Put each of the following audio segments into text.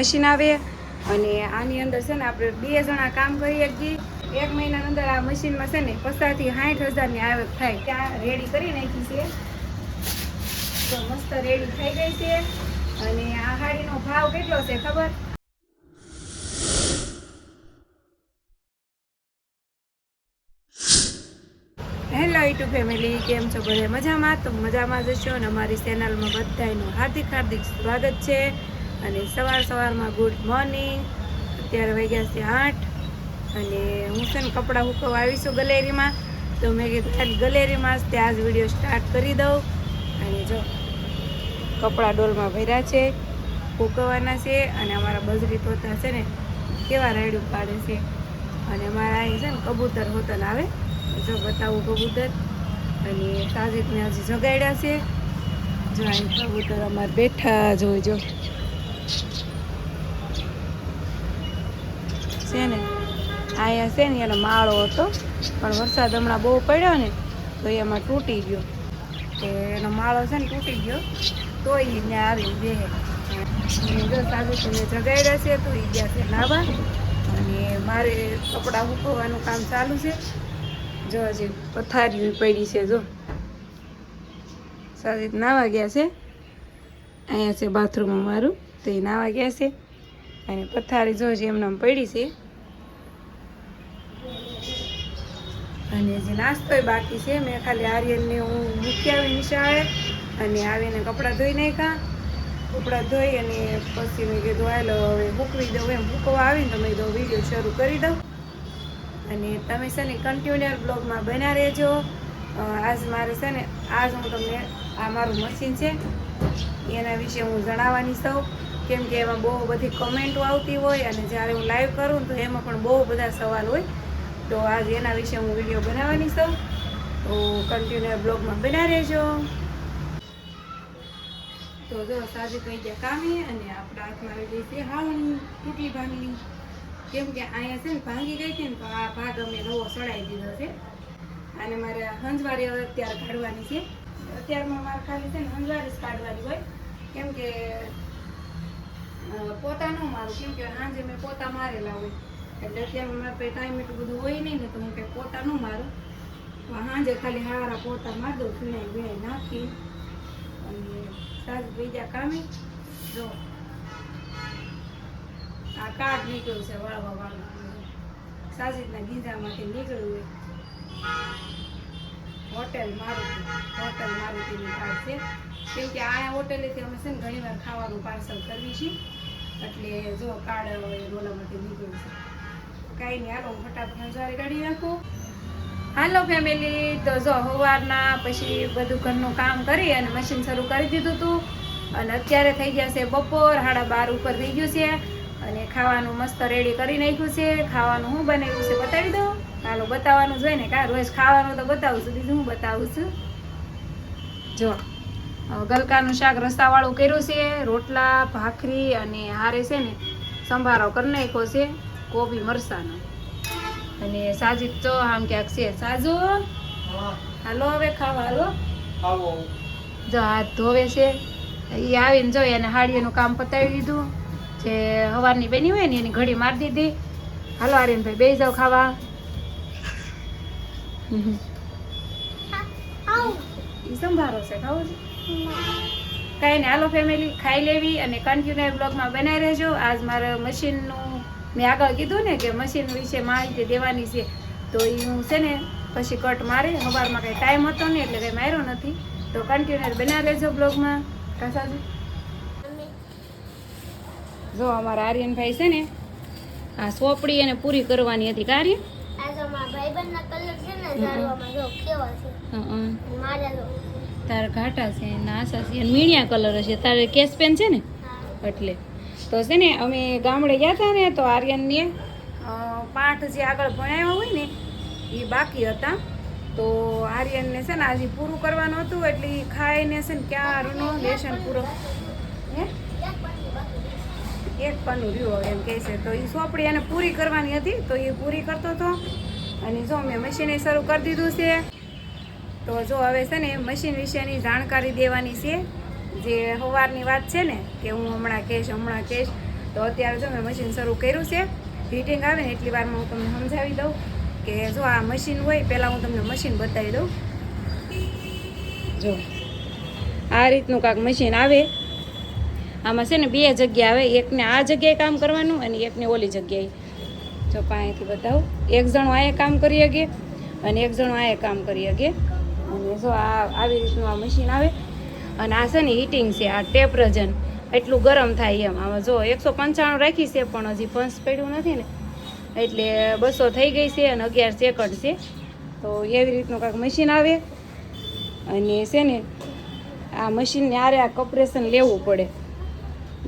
Machine આવે અને આની અંદર છે ને આપણે બે જણા કામ કરીએ છીએ એક મહિનાની અંદર આ મશીનમાં છે ને પચાસથી સાઠ હજારની આવક થાય. ત્યાં રેડી કરી નાખી છે. તો મસ્ત રેડી થઈ ગઈ છે. અને આ હાડીનો ભાવ કેટલો છે ખબર? હેલો યુટ્યુબ ફેમિલી કેમ છો બધે? મજામાં? તો મજામાં જ છો અને અમારી ચેનલમાં બધાનું હાર્દિક હાર્દિક સ્વાગત છે. અને સવાર સવારમાં ગુડ મોર્નિંગ. અત્યારે વાગ્યા છે આઠ. અને હું છે ને કપડાં હુકવા આવી છું ગલેરીમાં. તો મેં કીધું ગલેરીમાં જ ત્યાં જ વીડિયો સ્ટાર્ટ કરી દઉં. અને જો, કપડાં ડોલમાં ભર્યા છે હુકવાના છે, અને અમારા બજરી તોતા છે ને, કેવા રાયડું પાડે છે. અને અમારા અહીં છે ને કબૂતર હોતન આવે. જો, બતાવું કબૂતર. અને સાજીદને હજી જગાડ્યા છે. જો, અહીં કબૂતર અમારે બેઠા જોજો છે ને? અહીંયા છે ને, એનો માળો હતો. પણ વરસાદ હમણાં બહુ પડ્યો ને, તો એમાં તૂટી ગયો. તો એનો માળો છે ને, તૂટી ગયો. તો એ ત્યાં આવી બેહે જો સાજીદને જગાડ્યા છે, તો એ ગયા છે નાવા. અને મારે કપડાં હુકવવાનું કામ ચાલુ છે. જો હજી પથારી પડી છે, જો. સાજીદ નાવા ગયા છે. અહીંયા છે બાથરૂમ અમારું તો એ નાવા ગયા છે. અને પથારી જો હજી એમને પડી છે અને જે નાસ્તોય બાકી છે, મેં ખાલી આર્યનને હું મૂકી આવી નિશાળે અને આવીને કપડાં ધોઈ નાખ્યા. કપડાં ધોઈ અને પછી મેં કીધું, હાલો, હવે મૂકવી દઉં એમ. મૂકવા આવીને તો મેં કીધું, વીડિયો શરૂ કરી દઉં. અને તમે છે ને કન્ટિન્યુઅર બ્લોગમાં બન્યા રહેજો. આજ મારે છે ને, આજ હું તમને, આ મારું મશીન છે, એના વિશે હું જણાવવાની સૌ. કેમ કે એમાં બહુ બધી કમેન્ટો આવતી હોય અને જ્યારે હું લાઈવ કરું તો એમાં પણ બહુ બધા સવાલ હોય. તો આજ એના વિશે હું વીડિયો બનાવવાની છું. તો કન્ટિન્યુ બ્લોગમાં બના રહેજો. તો જો સાજી કહી ગયા કામે અને આપણા હાથમાં આવી છે હાવણી તૂટી ભાંગની. કેમ કે અહીંયા છે ને ભાંગી ગઈ છે ને તો આ ભાગ અમે નવો સડાઈ દીધો છે. અને મારે હંજવારી હવે અત્યારે કાઢવાની છે. અત્યારમાં મારે ખાલી છે ને હંજવારી જ કાઢવાની હોય. કેમ કે પોતા મારું. કેમ કે સાંજે મેં પોતા મારેલા હોય. એટલે અત્યારે મારા પાસે ટાઈમ એટલું બધું હોય નહીં ને તો હું કંઈ પોતા ન મારું. સાંજે ખાલી હારા પોતા માર દઉં ભીણાઈ ભીણાઈ નાખી. અને સાજ બીજા કામે જો. આ કાર્ડ નીકળ્યું છે વાળવા વાળું સાજીદના ગીંજામાંથી નીકળ્યું હોય હોટેલ મારુતિ, હોટેલ મારુતિનું કાર્ડ છે. કેમ કે આ હોટેલેથી અમે છે ને ઘણીવાર ખાવાનું પાર્સલ કરવી છીએ. એટલે જો કાર્ડ રોલામાંથી નીકળ્યું છે. કાંઈ નહીં. હાલો ફટાફટ હંજવારી કાઢી નાખું. હાલો ફેમિલી તો જો સવારના પછી બધું ઘરનું કામ કરી અને મશીન શરૂ કરી દીધું હતું અને અત્યારે થઈ ગયા છે બપોર, સાડા બાર ઉપર થઈ ગયું છે. અને ખાવાનું મસ્ત રેડી કરી નાખ્યું છે. ખાવાનું હું બનાવ્યું છે બતાવી દઉં. હાલો, બતાવવાનું જોઈએ ને કા રોજ ખાવાનું તો બતાવું છું. બીજું હું બતાવું છું. જો ગલકાનું શાક રસ્તાવાળું કર્યું છે. રોટલા, ભાખરી અને હારે છે ને, સંભારો કરી નાખ્યો છે. કોબી મરસાનો. અને સાજી તો આમ ક્યાંક છે. સાજુ? હાલો હવે ખાવા હાલો. જો હાથ ધોવે છે. એ આવીને જો એને હાડીનું કામ પતાવી દીધું. જે હવારની બની હોય ને એની ઘડી મારી દીધી. હાલો આર્યનભાઈ બે જાવ ખાવા. સંભારો છે ખાવું છે? કાંઈ નહીં હાલો ફેમિલી ખાઈ લેવી અને કન્ટિન્યુ બ્લોગમાં બનાવી રહેજો. આજ મારે મશીનનું મેં આગળ કીધું ને કે મશીન વિશે માહિતી દેવાની છે તો એ હું છે ને પછી કટ મારે. સવારમાં કંઈ ટાઈમ હતો ને એટલે કંઈ માર્યો નથી. તો કન્ટિન્યુ બના લેજો બ્લોગમાં કાસાજી? જો અમારા આર્યનભાઈ છે ને આ સોપડી એને પૂરી કરવાની હતી કાર્ય આ તો મારા ભાઈબંધના કલર છે ને ઝાડવામાં જો કેવા છે. હં મારા જો. ઘાટા છે નાસા છે. મીણિયા કલર હશે. તારે કેસ પેન છે ને? એટલે. તો છે ને, અમે ગામડે ગયા હતા ને, તો આર્યનને પાઠ જે આગળ ભણાવ્યા હોય ને એ બાકી હતા. તો આર્યનને છે ને, આજે પૂરું કરવાનું હતું, એટલે ખાઈને છે ને ક્યારનો લેશન પૂરો હે? એક પાનું રહ્યું હવે એમ કહે છે. તો એ સોપડી એને પૂરી કરવાની હતી, તો એ પૂરી કરતો હતો. અને જો મેં મશીને શરૂ કરી દીધું છે, તો જો હવે છે ને મશીન વિશેની જાણકારી દેવાની છે. જે સવારની વાત છે ને, કે હું હમણાં કહીશ હમણાં કહીશ, તો અત્યારે જો મેં મશીન શરૂ કર્યું છે. ફિટિંગ આવે ને એટલી વારમાં હું તમને સમજાવી દઉં કે જો આ મશીન હોય, પહેલાં હું તમને મશીન બતાવી દઉં. જો, આ રીતનું કાંક મશીન આવે. આમાં છે ને બે જગ્યા આવે, એકને આ જગ્યાએ કામ કરવાનું અને એકને ઓલી જગ્યાએ. જો પાસેથી બતાવું. એક જણો આએ કામ કરી શકે અને એક જણો આએ કામ કરી શકે. અને જો આ આવી રીતનું આ મશીન આવે અને આ છે ને હીટિંગ છે, આ ટેમ્પરેચર એટલું ગરમ થાય એમ. આમાં જો એકસો પંચાણું રાખી છે, પણ હજી પંચ પડ્યું નથી ને. એટલે બસો થઈ ગઈ છે અને અગિયાર સેકન્ડ છે. તો એવી રીતનું કાંઈક મશીન આવે. અને છે ને, આ મશીનને આરે આ કપરેશન લેવું પડે.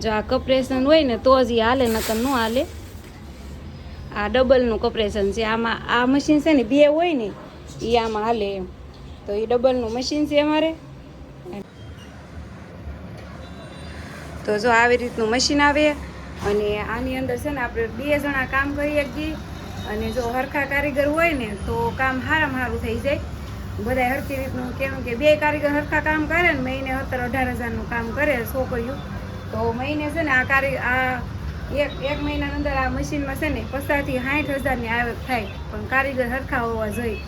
જો આ કપરેશન હોય ને, તો જ એ હાલે, નકર ન હાલે. આ ડબલનું કપરેશન છે. આમાં, આ મશીન છે ને, બે હોય ને એ આમાં હાલે એમ. તો એ ડબલનું મશીન છે અમારે. તો જો આવી રીતનું મશીન આવે અને આની અંદર છે ને આપણે બે જણા કામ કરી શકીએ. અને જો હરખા કારીગર હોય ને તો કામ સારામાં સારું થઈ જાય. બધા હરખી રીતનું કહેવું કે બે કારીગર હરખા કામ કરે ને મહિને સત્તર અઢાર હજારનું કામ કરે છોકરીઓ. તો મહિને છે ને આ કારી, આ એક એક મહિનાની અંદર આ મશીનમાં છે ને પચાસથી સાઠ હજારની આવક થાય. પણ કારીગર હરખા હોવા જોઈએ.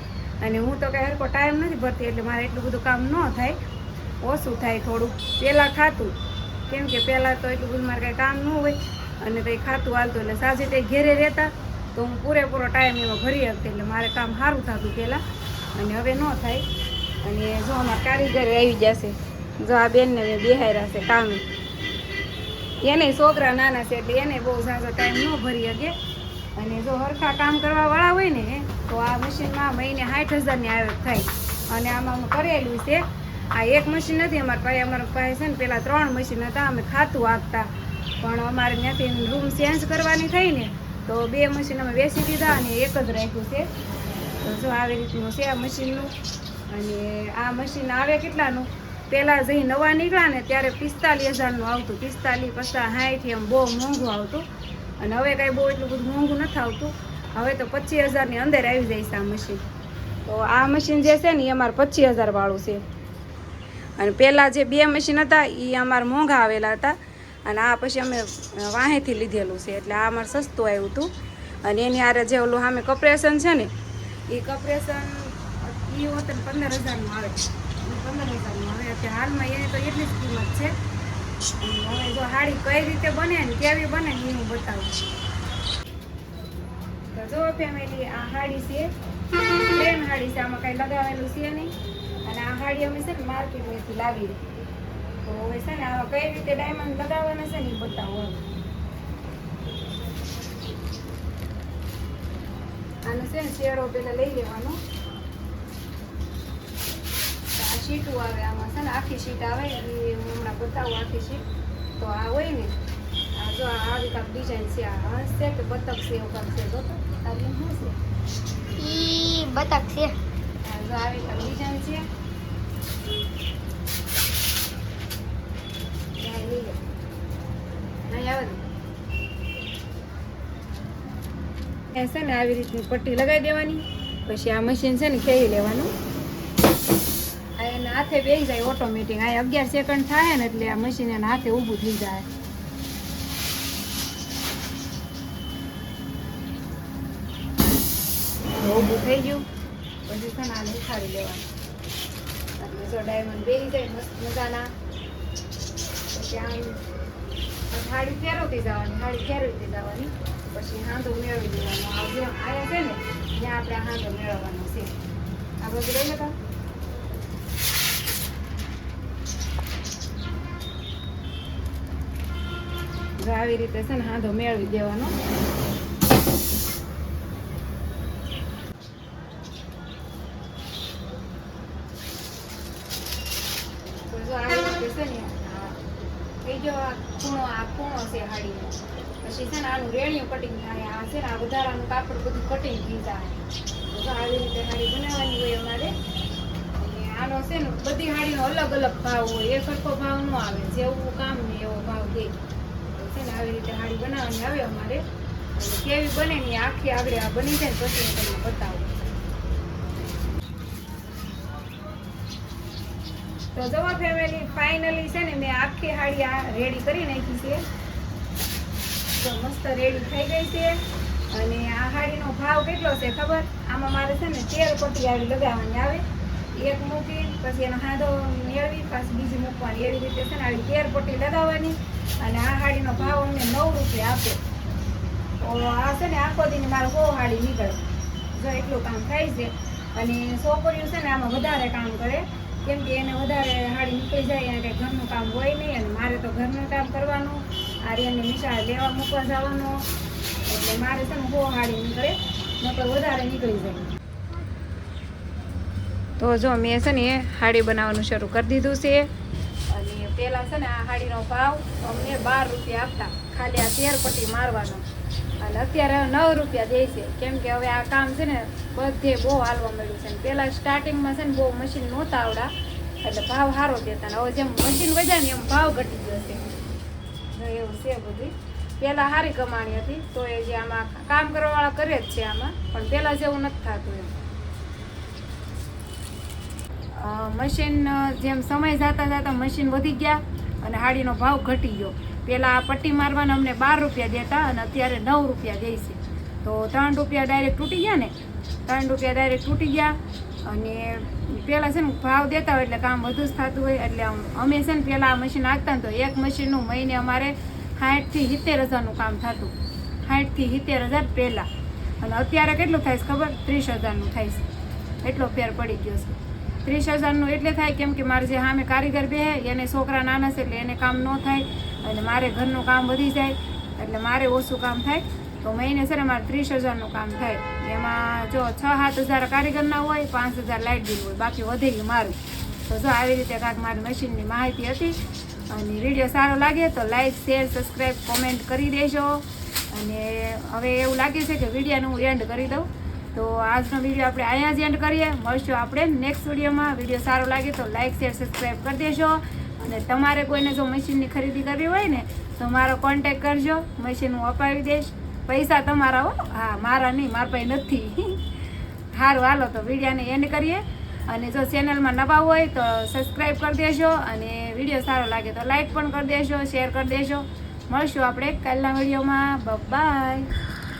અને હું તો કાંઈ હરખો ટાઈમ નથી ભરતી એટલે મારે એટલું બધું કામ ન થાય. ઓછું થાય થોડુંક પહેલાં ખાતું. કેમ કે પહેલાં તો એટલું બધું મારે કામ ન હોય અને કંઈ ખાતું હાલતું એટલે સાંજે તે ઘેરે રહેતા તો હું પૂરેપૂરો ટાઈમ એમાં ભરી શકતી એટલે મારે કામ સારું થતું પહેલાં અને હવે ન થાય. અને જો અમારા કારીગર આવી જશે, જો આ બેનને મેં બેહાર્યા છે કામે. એને છોકરા નાના છે એટલે એને બહુ સાચો ટાઈમ ન ભરી શકે. અને જો હરખા કામ કરવાવાળા હોય ને, તો આ મશીનમાં મહિને સાઠ હજારની આવક થાય. અને આમાં કરેલું છે આ એક મશીન નથી, અમારા પાસે અમારા પાસે છે ને પેલા ત્રણ મશીન હતા, અમે ખાતું આપતા. પણ અમારે ત્યાંથી રૂમ ચેન્જ કરવાની થઈ ને, તો બે મશીન અમે બેસી દીધા અને એક જ રાખ્યું છે. તો જો આવી રીતનું છે આ મશીનનું અને આ મશીન આવે કેટલાનું? પહેલાં જઈ નવા નીકળ્યા ને, ત્યારે પિસ્તાલીસ હજારનું આવતું. પિસ્તાલીસ, પચાસ સાઠ એમ બહુ મોંઘું આવતું. અને હવે કાંઈ બહુ એટલું બધું મોંઘું નથી આવતું. હવે તો પચીસ હજારની અંદર આવી જાય છે આ મશીન તો આ મશીન જે છે ને, એ અમારે પચીસ હજારવાળું છે. અને પહેલાં જે બે મશીન હતા એ અમારે મોંઘા આવેલા હતા. અને આ પછી અમે વાહેથી લીધેલું છે. એટલે આ અમારે સસ્તું આવ્યું હતું. અને એની આરે જે ઓલું સામે કપરેશન છે ને એ કપરેશન એ હોત પંદર હજારનું આવે. પંદર હજારનું આવે. અત્યારે હાલમાં એની તો એટલી જ કિંમત છે. હવે જો હાડી કઈ રીતે બને ને કેવી બને ને એ હું બતાવું તો જો ફેમિલી આ હાડી છે. હાડી છે, આમાં કાંઈ લગાવેલું છે નહીં. અને આ હાડી અમે છે ને માર્કેટમાંથી લાવી તો હવે છે ને આમાં કઈ રીતે ડાયમંડ લગાવવાના છે ને એ બતાવો. આનો છે ને શેડો પેલા લઈ લેવાનો. આ શીટું આવે, આમાં છે ને આખી શીટ આવે, એ હું હમણાં બતાવું આખી શીટ તો આ હોય ને, આ જો આવી કાંક ડિઝાઇન છે, આ છે કે બતક છે, એવું કાંક છે તો તારી શું છે ઈ બતક છે. જો આવી ડિઝાઇન છે. છે ને આવી રીતની પટ્ટી લગાવી દેવાની પછી આ મશીન છે ને ખેઈ લેવાનું. એના હાથે બેસી જાય ઓટોમેટિક આ અગિયાર સેકન્ડ થાય ને એટલે આ મશીન એના હાથે ઊભું થઈ જાય. ઊભું થઈ ગયું. પછી છે ને આને ઉખાડી લેવાનું. એટલે ડાયમંડ બેસી જાય, મસ્ત મજાના. પછી આમ હાડી ફેરવતી જવાની હાડી ફેરવતી જવાની. પછી હાંધો મેળવી દેવાનો. આ જે આયા છે ને, ત્યાં આપણે હાંધો મેળવવાનો છે. આ બધું લઈ લેતા આવી રીતે છે ને હાંધો મેળવી દેવાનો તો જો આવી રીતે છે ને આ થઈ આ ખૂણો આ ખૂણો છે હાડીનો પછી છે ને આનું રેણિયું કટિંગ થાય આ છે ને આ વધારાનું કાપડ બધું કટિંગ થઈ જાય જો આવી રીતે હાડી બનાવવાની હોય અમારે આનો છે ને બધી હાડીનો અલગ અલગ ભાવ હોય એ સરખો ભાવ ન આવે જેવું કામ ને એવો ભાવ દે છે ને આવી રીતે હાડી બનાવવાની આવે અમારે કેવી બને ને આખી આગળ આ બની જાય પછી હું તમને બતાવું. તો જવા ફેમિલી ફાઇનલી છે ને મેં આખી હાડી આ રેડી કરી નાખી છે. તો મસ્ત રેડી થઈ ગઈ છે. અને આ હાડીનો ભાવ કેટલો છે ખબર? આમાં મારે છે ને તેર પટ્ટી આવી લગાવવાની આવે. એક મૂકી પછી એનો હાંધો મેળવી, પાછી બીજી મૂકવાની. એવી રીતે છે ને આવી તેર પટ્ટી લગાવવાની. અને આ હાડીનો ભાવ અમને નવ રૂપિયા આપે. તો આ છે ને આખો દિન મારે બહુ હાડી નીકળે. જો એટલું કામ થાય છે. અને છોકરીઓ છે ને આમાં વધારે કામ કરે. કેમ કે એને વધારે હાડી નીકળી જાય, એને ઘરનું કામ હોય નહીં અને મારે તો ઘરનું કામ કરવાનું. આર્યને નિશાળ લેવા મૂકવા જવાનો. એટલે મારે છે ને બહુ હાડી નીકળે, નકર વધારે નીકળી જાય. તો જો મેં છે ને હાડી બનાવવાનું શરૂ કરી દીધું છે. અને પહેલાં છે ને આ હાડીનો ભાવ અમને બાર રૂપિયા આપતા. ખાલી આ તેર પટ્ટી મારવાનો. અને અત્યારે નવ રૂપિયા દે છે. કેમ કે હવે આ કામ છે ને બધે બહુ હાલવા મળ્યું છે. પહેલાં સ્ટાર્ટિંગમાં છે ને બહુ મશીન નહોતા આવડા. એટલે ભાવ સારો દેતા ને હવે જેમ મશીન વધ્યા ને એમ ભાવ ઘટી ગયો છે. એવું છે બધું. પહેલાં સારી કમાણી હતી, તો એ જે આમાં કામ કરવાવાળા કરે જ છે આમાં. પણ પહેલાં જેવું નથી થતું એમ. મશીન જેમ સમય જતા જતા મશીન વધી ગયા અને હાડીનો ભાવ ઘટી ગયો. પહેલાં આ પટ્ટી મારવાના અમને બાર રૂપિયા દેતા અને અત્યારે નવ રૂપિયા દે છે. તો ત્રણ રૂપિયા ડાયરેક્ટ તૂટી ગયા ને, ત્રણ રૂપિયા ડાયરેક્ટ તૂટી ગયા અને પહેલાં છે ને ભાવ દેતા હોય એટલે કામ વધુ જ થતું હોય. એટલે અમે છે ને પહેલાં આ મશીન ને તો એક મશીનનું મહિને અમારે સાઠથી સિત્તેર હજારનું કામ થતું. સાઠથી સિત્તેર હજાર પહેલાં. અને અત્યારે કેટલું થાય છે ખબર? ત્રીસ હજારનું થાય છે. એટલો ફેર પડી ગયો છે. ત્રીસ હજારનું એટલે થાય કેમ કે મારે જે સામે કારીગર બે એને છોકરા નાના છે એટલે એને કામ ન થાય અને મારે ઘરનું કામ વધી જાય એટલે મારે ઓછું કામ થાય. તો મહિને છે ને મારે ત્રીસ હજારનું કામ થાય. એમાં જો છ સાત હજાર કારીગરના હોય, પાંચ હજાર લાઇટ બિલ હોય, બાકી વધે ગયું મારું. તો જો આવી રીતે કાંઈક મારી મશીનની માહિતી હતી અને વીડિયો સારો લાગે તો લાઇક શેર, સબસ્ક્રાઈબ, કોમેન્ટ કરી દેજો. અને હવે એવું લાગે છે કે વિડીયોનું હું એન્ડ કરી દઉં. તો આજનો વીડિયો આપણે અહીંયા જ એન્ડ કરીએ. મળશું આપણે નેક્સ્ટ વિડીયોમાં વીડિયો સારો લાગે તો લાઇક શેર સબસ્ક્રાઈબ કરી દેજો. અને તમારે કોઈને જો મશીનની ખરીદી કરવી હોય ને, તો મારો કોન્ટેક કરજો. મશીન હું અપાવી દઈશ. પૈસા તમારા હો. હા, મારા નહીં, મારા પાસે નથી. સારું, હાલો, તો વિડીયાને એન્ડ કરીએ. અને જો ચેનલમાં નવા હોય તો સબસ્ક્રાઈબ કરી દેજો. અને વીડિયો સારો લાગે તો લાઇક પણ કરી દેજો શેર કરી દેજો. મળશું આપણે કાલના વિડીયોમાં બાય